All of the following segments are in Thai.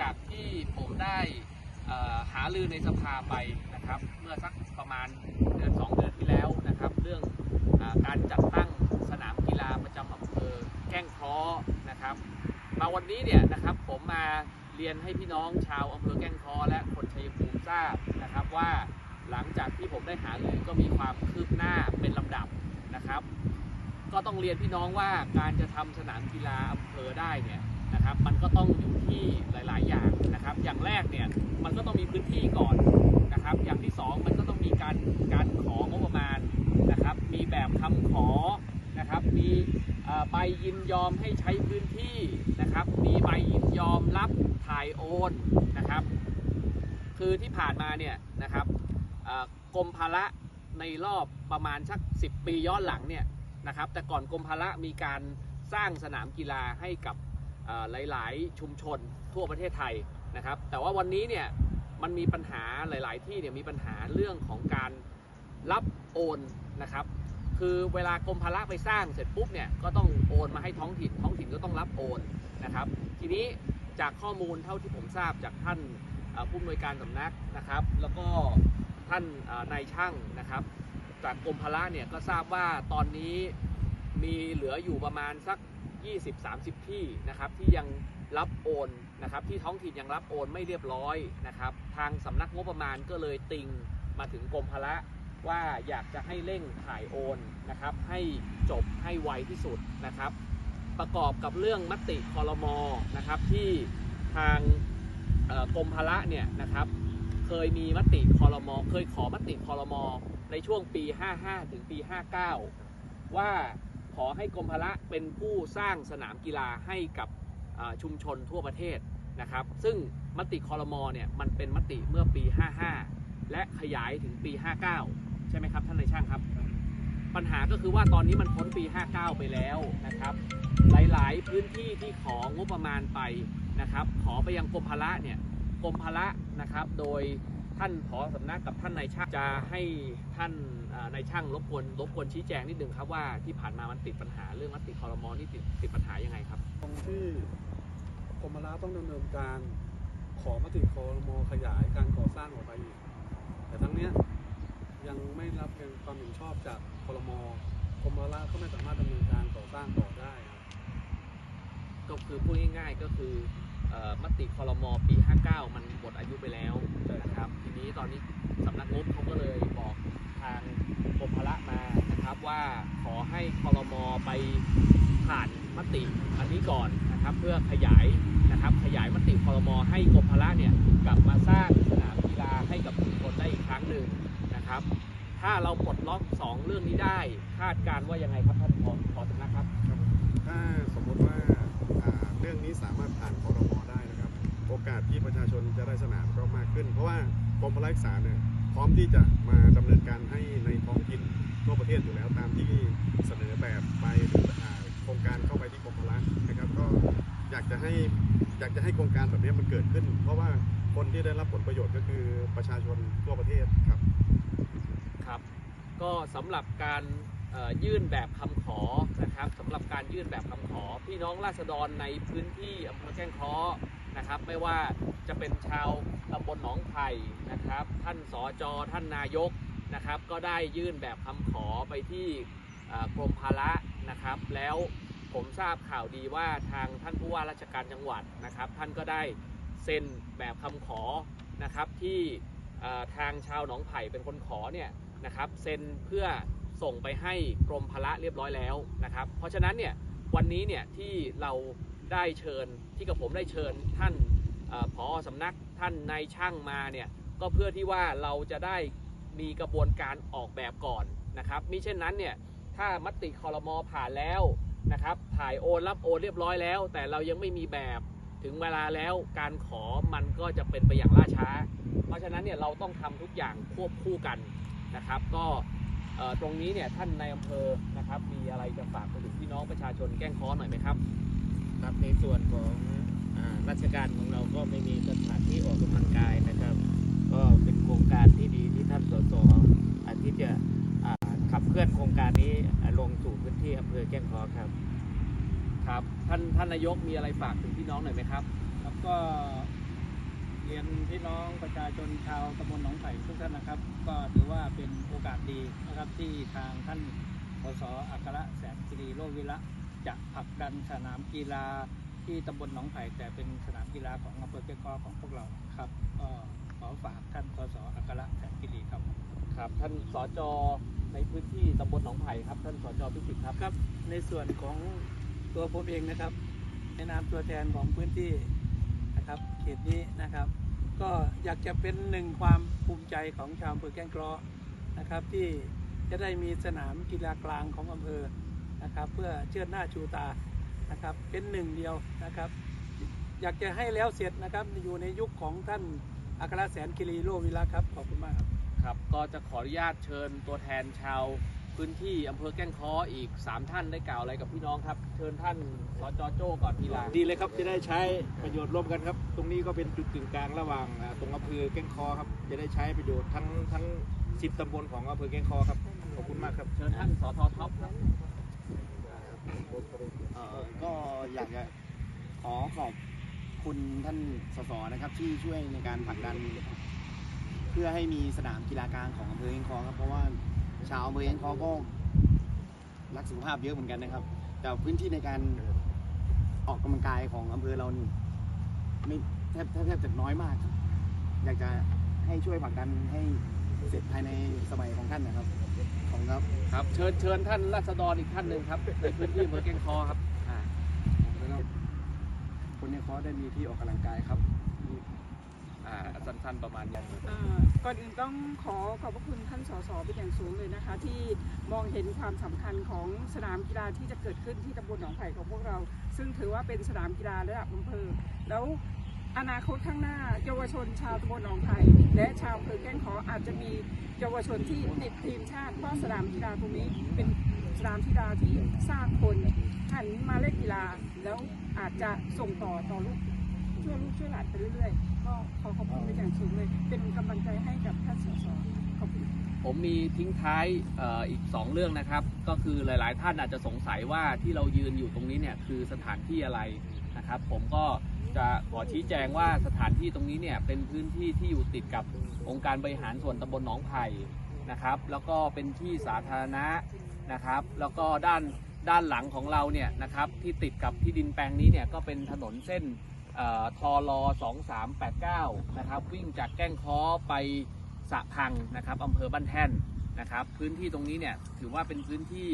จากที่ผมได้หาลือในสภาไปนะครับ เมื่อสักประมาณเดือน2เดือนที่แล้วนะครับ เรื่องอการจัดตั้งสนามกีฬาประจำอำเภอแก้งเคราะห์นะครับ มาวันนี้เนี่ยนะครับผมมาเรียนให้พี่น้องชาวอำเภอแก้งเคราะห์และคนชัยภูมิทราบนะครับว่าหลังจากที่ผมได้หารือก็มีความคืบหน้าเป็นลำดับนะครับ ก็ต้องเรียนพี่น้องว่าการจะทำสนามกีฬาอำเภอได้เนี่ย นะครับ มันก็ต้องอยู่ที่หลาย ๆ อย่างนะครับ อย่างแรกเนี่ยมันก็ต้องมีพื้นที่ก่อนนะครับ อย่างที่สองมันก็ต้องมีการการของบประมาณนะครับ มีแบบคำขอนะครับ มีใบยินยอมให้ใช้พื้นที่นะครับ มีใบยินยอมรับถ่ายโอนนะครับ คือที่ผ่านมาเนี่ยนะครับกรมพละในรอบประมาณสัก 10 ปีย้อนหลังเนี่ยนะครับ แต่ก่อนกรมพละมีการสร้างสนามกีฬาให้กับ หลาย ๆ ชุมชนทั่วประเทศไทยนะครับ แต่ว่าวันนี้เนี่ยมันมีปัญหาหลาย ๆ ที่เนี่ยมีปัญหาเรื่องของการรับโอนนะครับ คือเวลากรมพละไปสร้างเสร็จปุ๊บเนี่ยก็ต้องโอนมาให้ท้องถิ่น ท้องถิ่นก็ต้องรับโอนนะครับ ทีนี้จากข้อมูลเท่าที่ผมทราบจากท่านผู้อำนวยการสำนักนะครับ แล้วก็ท่านนายช่างนะครับ จากกรมพละเนี่ยก็ทราบว่าตอนนี้มีเหลืออยู่ประมาณสัก 20-30 ที่นะครับที่ยังรับโอนนะครับที่ท้องถิ่นยังรับโอนไม่เรียบร้อยนะครับ ทางสำนักงบประมาณก็เลยติงมาถึงกรมพละว่าอยากจะให้เร่งถ่ายโอนนะครับ ให้จบให้ไวที่สุดนะครับ ประกอบกับเรื่องมติคอรมอนะครับที่ทางกรมพละเนี่ยนะครับเคยมีมติคอรมอเคยขอมติคอรมอในช่วงปี 55 ถึงปี 59 ว่า ขอให้กรมพละเป็นผู้สร้างสนามกีฬาให้กับชุมชนทั่วประเทศนะครับ ซึ่งมติคอรมอเนี่ยมันเป็นมติเมื่อปี 55 และขยายถึงปี 59 ใช่ไหมครับท่านนายช่างครับ ปัญหาก็คือว่าตอนนี้มันพ้นปี 59 ไปแล้วนะครับ หลายๆพื้นที่ที่ของงบประมาณไปนะครับ ขอไปยังกรมพละเนี่ยกรมพละนะครับ โดยท่านผอสำนักกับท่านนายช่างจะให้ท่าน เอ่อนช่างรบกวนรบกวนชี้แจงนิดนึงครับว่าที่ผ่านมามันติดปัญหาเรื่องมติคอรมอนี่ติดติดปัญหายังไงครับ ตรงที่กรมราต้องดำเนินการขอมติคอรมอขยายการก่อสร้างออกไปอีก แต่ทั้งเนี้ยยังไม่รับเงินความเห็นชอบจากคอรมอกรมราก็ไม่สามารถดำเนินการก่อสร้างต่อได้ครับก็คือพูดง่ายๆก็คือเอ่อมติคอรมอปี 59 มันหมดอายุไปแล้วนะครับ ทีนี้ตอนนี้สำนักงบเขาก็เลยบอกทางกรมพละมานะครับ ว่าขอให้คอรมอไปผ่านมติอันนี้ก่อนนะครับเพื่อขยายนะครับขยายมติคอรมอให้กรมพละเนี่ยกลับมาสร้างสนามกีฬาให้กับชุมชนได้อีกครั้งหนึ่งนะครับ ถ้าเราปลดล็อกสองเรื่องนี้ได้คาดการว่ายังไงครับท่านผอผอสนักครับ ถ้าสมมติว่าเรื่องนี้สามารถผ่านคอรมอได้นะครับ โอกาสที่ประชาชนจะได้สนามก็มากขึ้น เพราะว่ากรมพละศึกษาเนี่ยพร้อมที่จะมาดำเนินการให้ในท้องถิ่น ทั่วประเทศอยู่แล้วตามที่เสนอแบบไปโครงการเข้าไปที่กรมพละนะครับ ก็อยากจะให้อยากจะให้โครงการแบบนี้มันเกิดขึ้น เพราะว่าคนที่ได้รับผลประโยชน์ก็คือประชาชนทั่วประเทศครับครับ ก็สำหรับการยื่นแบบคำขอนะครับสำหรับการยื่นแบบคำขอ พี่น้องราษฎรในพื้นที่อำเภอแก้งเคราะห์นะครับ ไม่ว่าจะเป็นชาวตำบลหนองไผ่นะครับ ท่านสอจอท่านนายก นะครับ ก็ได้ยื่นแบบคำขอไปที่กรมพาระนะครับ แล้วผมทราบข่าวดีว่าทางท่านผู้ว่าราชการจังหวัดนะครับ ท่านก็ได้เซ็นแบบคำขอนะครับที่ทางชาวหนองไผ่เป็นคนขอเนี่ยนะครับเซ็นเพื่อส่งไปให้กรมพละเรียบร้อยแล้วนะครับ เพราะฉะนั้นเนี่ยวันนี้เนี่ยที่เราได้เชิญที่กับผมได้เชิญท่านอผอสำนักท่านนายช่างมาเนี่ยก็เพื่อที่ว่าเราจะได้ มีกระบวนการออกแบบก่อนนะครับมิเช่นนั้นเนี่ยถ้ามติคอรมอผ่านแล้วนะครับถ่ายโอนรับโอนเรียบร้อยแล้ว แต่เรายังไม่มีแบบถึงเวลาแล้วการขอมันก็จะเป็นไปอย่างล่าช้า เพราะฉะนั้นเนี่ยเราต้องทำทุกอย่างควบคู่กันนะครับ ก็ตรงนี้เนี่ยท่านในอำเภอนะครับ มีอะไรจะฝากไปถึงพี่น้องประชาชนแกล้งค้อหน่อยไหมครับครับในส่วนของอราชการของเราก็ไม่มีสถานที่ออกกำลังกายนะครับ ก็เป็นโครงการที่ดีที่ท่านสสอาทิตย์จะขับเคลื่อนโครงการนี้ลงสู่พื้นที่อำเภอแก้งคอครับ ครับ ท่านท่านนายกมีอะไรฝากถึงพี่น้องหน่อยไหมครับ ครับก็เรียนพี่น้องประชาชนชาวตำบลหนองไผ่ทุกท่านนะครับ ก็ถือว่าเป็นโอกาสดีนะครับที่ทางท่านสสอัครแสนสิริโลวิระจะผลักดันสนามกีฬาที่ตำบลหนองไผ่แต่เป็นสนามกีฬาของอำเภอเกียงกอของพวกเราครับก็ขอ ฝากท่านสสอัครแสนสิริครับ ครับ ท่านสจในพื้นที่ตำบลหนองไผ่ครับท่านสจพิสิทธิ์ครับครับ ในส่วนของตัวผมเองนะครับ ในนามตัวแทนของพื้นที่นะครับ เขตนี้นะครับ ก็อยากจะเป็นหนึ่งความภูมิใจของชาวอำเภอแก้งเคราะห์นะครับ ที่จะได้มีสนามกีฬากลางของอำเภอนะครับ เพื่อเชิดหน้าชูตานะครับ เป็นหนึ่งเดียวนะครับ อยากจะให้แล้วเสร็จนะครับอยู่ในยุคของท่าน อัครแสนกิรีโลวิระครับ ขอบคุณมากครับ ครับก็จะขออนุญาตเชิญตัวแทนชาวพื้นที่อำเภอแก้งค้ออีก 3 ท่านได้กล่าวอะไรกับพี่น้องครับ เชิญท่านสจโจ้ก่อนทีหลังดีเลยครับจะได้ใช้ประโยชน์ร่วมกันครับ ตรงนี้ก็เป็นจุดกึ่งกลางระหว่างอ่าตรงอำเภอแก้งคอครับจะได้ใช้ประโยชน์ทั้งทั้งสิบตำบลของอำเภอแก้งคอครับขอบคุณมากครับ เชิญท่านสทท็อปครับเอ่อก็อยากจะขอขอบ คุณท่านสสนะครับที่ช่วยในการผลักดัน เพื่อให้มีสนามกีฬากลางของอำเภอเองคอครับเพราะว่าชาวอำเภอเองคอก็รักสุขภาพเยอะเหมือนกันนะครับ แต่พื้นที่ในการออกกำลังกายของอำเภอเรานี่ไม่แทบแทบแทบจะน้อยมากครับอยากจะให้ช่วยผลักดันให้เสร็จภายในสมัยของท่านนะครับขอบคุณครับครับ เชิญเชิญท่านราษฎรอีกท่านหนึ่งครับในพื้นที่อำเภอแก้งค้อครับอ่า คนในคอร์สได้มีที่ออกกำลังกายครับอ่าสั้นๆประมาณนี้อ่าก่อนอื่นต้องขอขอบพระคุณท่านสสเป็นอย่างสูงเลยนะคะ ที่มองเห็นความสำคัญของสนามกีฬาที่จะเกิดขึ้นที่ตำบลหนองไผ่ของพวกเรา ซึ่งถือว่าเป็นสนามกีฬาระดับอำเภอแล้วอนาคตข้างหน้าเยาวชนชาวตำบลหนองไผ่และชาวอำเภอแก้งขออาจจะมีเยาวชนที่ติดทีมชาติเพราะสนามกีฬาตรงนี้เป็นสนามกีฬาที่สร้างคน หันมาเล่นกีฬาแล้วอาจจะส่งต่อต่อลูกช่วยลูกช่วยหลานไปเรื่อยๆ ก็ขอขอบคุณเป็นอย่างสูงเลย เป็นกำลังใจให้กับท่านสสขอบคุณ ผมมีทิ้งท้ายเอออีก 2 เรื่องนะครับ ก็คือหลาย ๆ ท่านอาจจะสงสัยว่าที่เรายืนอยู่ตรงนี้เนี่ยคือสถานที่อะไรนะครับ ผมก็จะขอชี้แจงว่าสถานที่ตรงนี้เนี่ยเป็นพื้นที่ที่อยู่ติดกับองค์การบริหารส่วนตำบลหนองไผ่นะครับ แล้วก็เป็นที่สาธารณะนะครับ แล้วก็ด้าน ด้านหลังของเราเนี่ยนะครับที่ติดกับที่ดินแปลงนี้เนี่ยก็เป็นถนนเส้นออทอรอ2389นะครับวิ่งจากแก้งค้อไปสะพังนะครับอำเภอบ้านแท่นนะครับ พื้นที่ตรงนี้เนี่ยถือว่าเป็นพื้นที่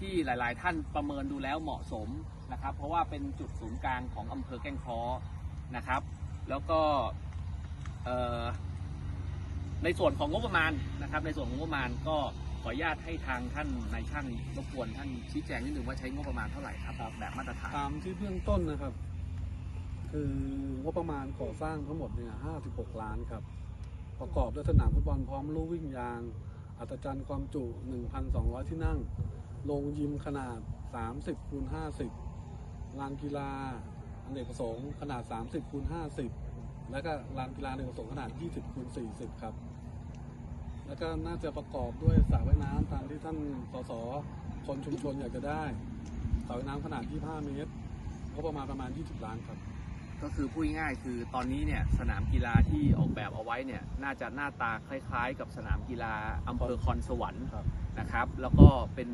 ที่หลาย ๆ ท่านประเมินดูแล้วเหมาะสมนะครับ เพราะว่าเป็นจุดศูนย์กลางของอำเภอแก้งค้อนะครับ แล้วก็ในส่วนของงบประมาณนะครับ ในส่วนของงบประมาณก็ ขออนุญาตให้ทางท่านนายช่างรบกวนท่านชี้แจงนิดนึงว่าใช้งบประมาณเท่าไหร่ครับแบบมาตรฐานตามที่เบื้องต้นนะครับ คืองบประมาณก่อสร้างทั้งหมดเนี่ย 56 ล้านครับ ประกอบด้วยสนามฟุตบอลพร้อมลู่วิ่งยาง อัตจันทร์ความจุ 1,200 ที่นั่ง โรงยิมขนาด 30คูณ50 ลานกีฬาอเนกประสงค์ขนาด 30คูณ50 แล้วก็ลานกีฬาอเนกประสงค์ขนาด 20คูณ40 ครับ แล้วก็น่าจะประกอบด้วยสระว่ายน้ำตามที่ท่านสสคนชุมชนอยากจะได้สระว่ายน้ำขนาด 25 เมตรก็ประมาณประมาณ 20 ล้านครับ ก็คือพูดง่ายๆคือตอนนี้เนี่ยสนามกีฬาที่ออกแบบเอาไว้เนี่ยน่าจะหน้าตาคล้ายๆ กับสนามกีฬาอำเภอคอนสวรรค์ครับ นะครับแล้วก็เป็น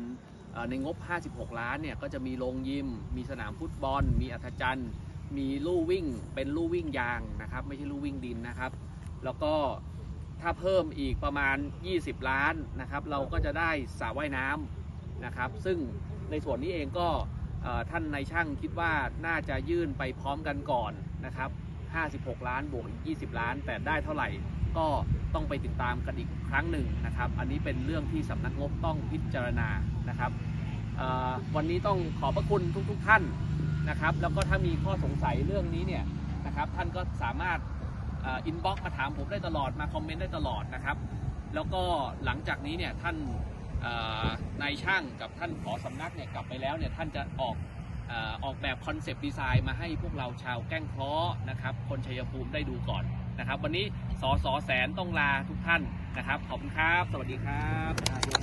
เอ่อในงบ 56 ล้านเนี่ยก็จะมีโรงยิม มีสนามฟุตบอล มีอัธจันทร์ มีลู่วิ่งเป็นลู่วิ่งยางนะครับไม่ใช่ลู่วิ่งดินนะครับ แล้วก็ ถ้าเพิ่มอีกประมาณ 20 ล้านนะครับเราก็จะได้สระว่ายน้ำนะครับ ซึ่งในส่วนนี้เองก็ท่านนายช่างคิดว่าน่าจะยื่นไปพร้อมกันก่อนนะครับ 56 ล้านบวกอีก 20 ล้าน แต่ได้เท่าไหร่ก็ต้องไปติดตามกันอีกครั้งหนึ่งนะครับ อันนี้เป็นเรื่องที่สำนักงบต้องพิจารณานะครับวันนี้ต้องขอบพระคุณทุกๆท่านนะครับ แล้วก็ถ้ามีข้อสงสัยเรื่องนี้เนี่ยนะครับ ท่านก็สามารถ อินบ็อกมาถามผมได้ตลอดมาคอมเมนต์ได้ตลอดนะครับ แล้วก็หลังจากนี้เนี่ยท่านนายช่างกับท่านขอสำนักเนี่ยกลับไปแล้วเนี่ยท่านจะออกออออกแบบคอนเซปต์ดีไซน์มาให้พวกเราชาวแก้งเคราะห์นะครับคนชัยภูมิได้ดูก่อนนะครับ วันนี้สอสอแสนต้องลาทุกท่านนะครับ ขอบคุณครับ สวัสดีครับ